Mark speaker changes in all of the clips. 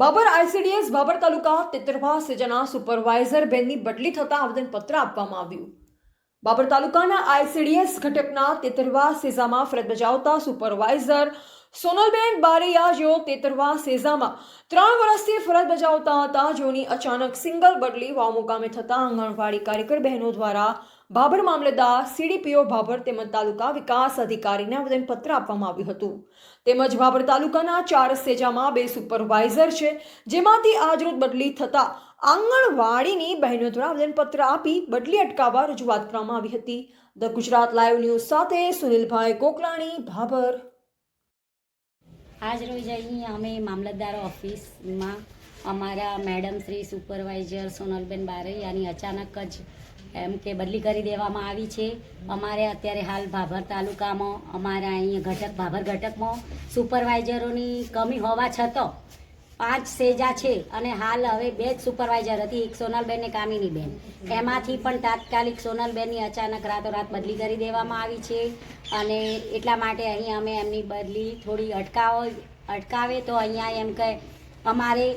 Speaker 1: Babur ICDS Babar taluka તેતરભા સેજાના supervisor બેનની બદલી થતા આવેદનપત્ર આપવામાં આવ્યું. બાબર તાલુકાના આઈસીડીએસ ઘટકના તેતરવા સેઝામાં ફરજ બજાવતા સુપરવાઇઝર સોનલબેન બારૈયા જેઓ તેતરવા સેઝામાં ત્રણ વર્ષથી ફરજ બજાવતા હતા, જેઓની અચાનક સિંગલ બદલી વાવ મુકામે થતા આંગણવાડી કાર્યકર બહેનો દ્વારા બાબર મામલતદાર સીડીપીઓ બાબર તેમજ તાલુકા વિકાસ અધિકારીને આવેદનપત્ર આપવામાં આવ્યું હતું. તેમજ બાબર તાલુકાના ચાર સેજામાં બે સુપરવાઇઝર છે, જેમાંથી આજરોજ બદલી થતા આંગણવાડીની બહેનો દ્વારા આવેદનપત્ર આપી બદલી અટકાવવા રજૂઆત કરવામાં આવી હતી. ધ ગુજરાત લાઈવ ન્યૂઝ સાથે સુનિલભાઈ કોકલાણી ભાભર
Speaker 2: આજ રોજ અહીં અમે મામલતદાર ઓફિસમાં અમારા મેડમ શ્રી સુપરવાઇઝર સોનલબેન બારૈયાની અચાનક જ એમ કે બદલી કરી દેવામાં આવી છે. અમારે અત્યારે હાલ ભાભર તાલુકામાં, અમારા અહીંયા ઘટક, ભાભર ઘટકમાં સુપરવાઇઝરોની કમી હોવા છતાં પાંચ સેજા છે અને હાલ હવે બે જ સુપરવાઇઝર હતી, એક સોનલબેન ને કામિની બેન એમાંથી પણ તાત્કાલિક સોનલબેનની અચાનક રાતોરાત બદલી કરી દેવામાં આવી છે અને એટલા માટે અહીં અમે એમની બદલી થોડી અટકાવો, અટકાવે તો અહીંયા એમ કે અમારે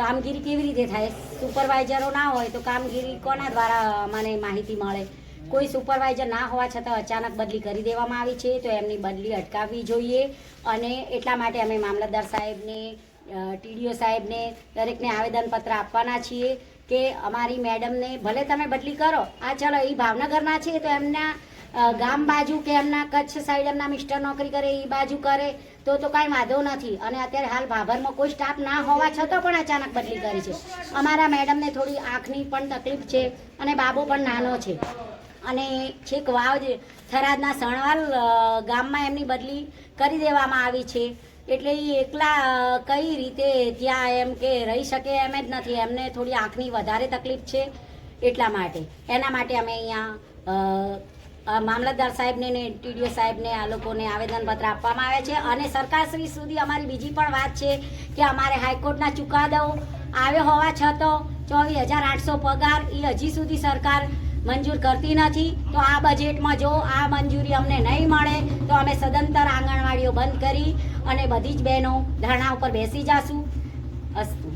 Speaker 2: કામગીરી કેવી રીતે થાય? સુપરવાઇઝરો ના હોય તો કામગીરી કોના દ્વારા મને માહિતી મળે? કોઈ સુપરવાઇઝર ના હોવા છતાં અચાનક બદલી કરી દેવામાં આવી છે તો એમની બદલી અટકાવવી જોઈએ અને એટલા માટે અમે મામલતદાર સાહેબને ટીડીઓ સાહેબને, દરેકને આવેદનપત્ર આપવાના છીએ કે અમારી મેડમને ભલે તમે બદલી કરો, આ ચલો એ ભાવનગરના છે તો એમના ગામ બાજુ કે એમના કચ્છ સાઈડ એમના મિસ્ટર નોકરી કરે એ બાજુ કરે, તો તો કાંઈ વાંધો નથી. અને અત્યારે હાલ ભાભરમાં કોઈ સ્ટાફ ના હોવા છતાં પણ અચાનક બદલી કરી છે. અમારા મેડમને થોડી આંખની પણ તકલીફ છે અને બાબો પણ નાનો છે. અને છેક વાવ થરાદના સણવાલ ગામમાં એમની બદલી કરી દેવામાં આવી છે. એટલે એ એકલા કઈ રીતે ત્યાં એમ કે રહી શકે એમ જ નથી. એમને થોડી આંખની વધારે તકલીફ છે એટલા માટે. એના માટે અમે અહીંયા મામલતદાર સાહેબને ને ટીડીઓ સાહેબને આ લોકોને આવેદનપત્ર આપવામાં આવે છે અને સરકારશ્રી સુધી અમારી બીજી પણ વાત છે કે અમારે હાઈકોર્ટના ચુકાદાઓ આવ્યો હોવા છતાં ચોવીસ હજાર આઠસો પગાર એ હજી સુધી સરકાર મંજૂર કરતી નથી. તો આ બજેટમાં જો આ મંજૂરી અમને નહીં મળે, તો અમે સદંતર આંગણવાડીઓ બંધ કરી અને બધી જ બહેનો ધરણા ઉપર બેસી જશું. અસ્તુ.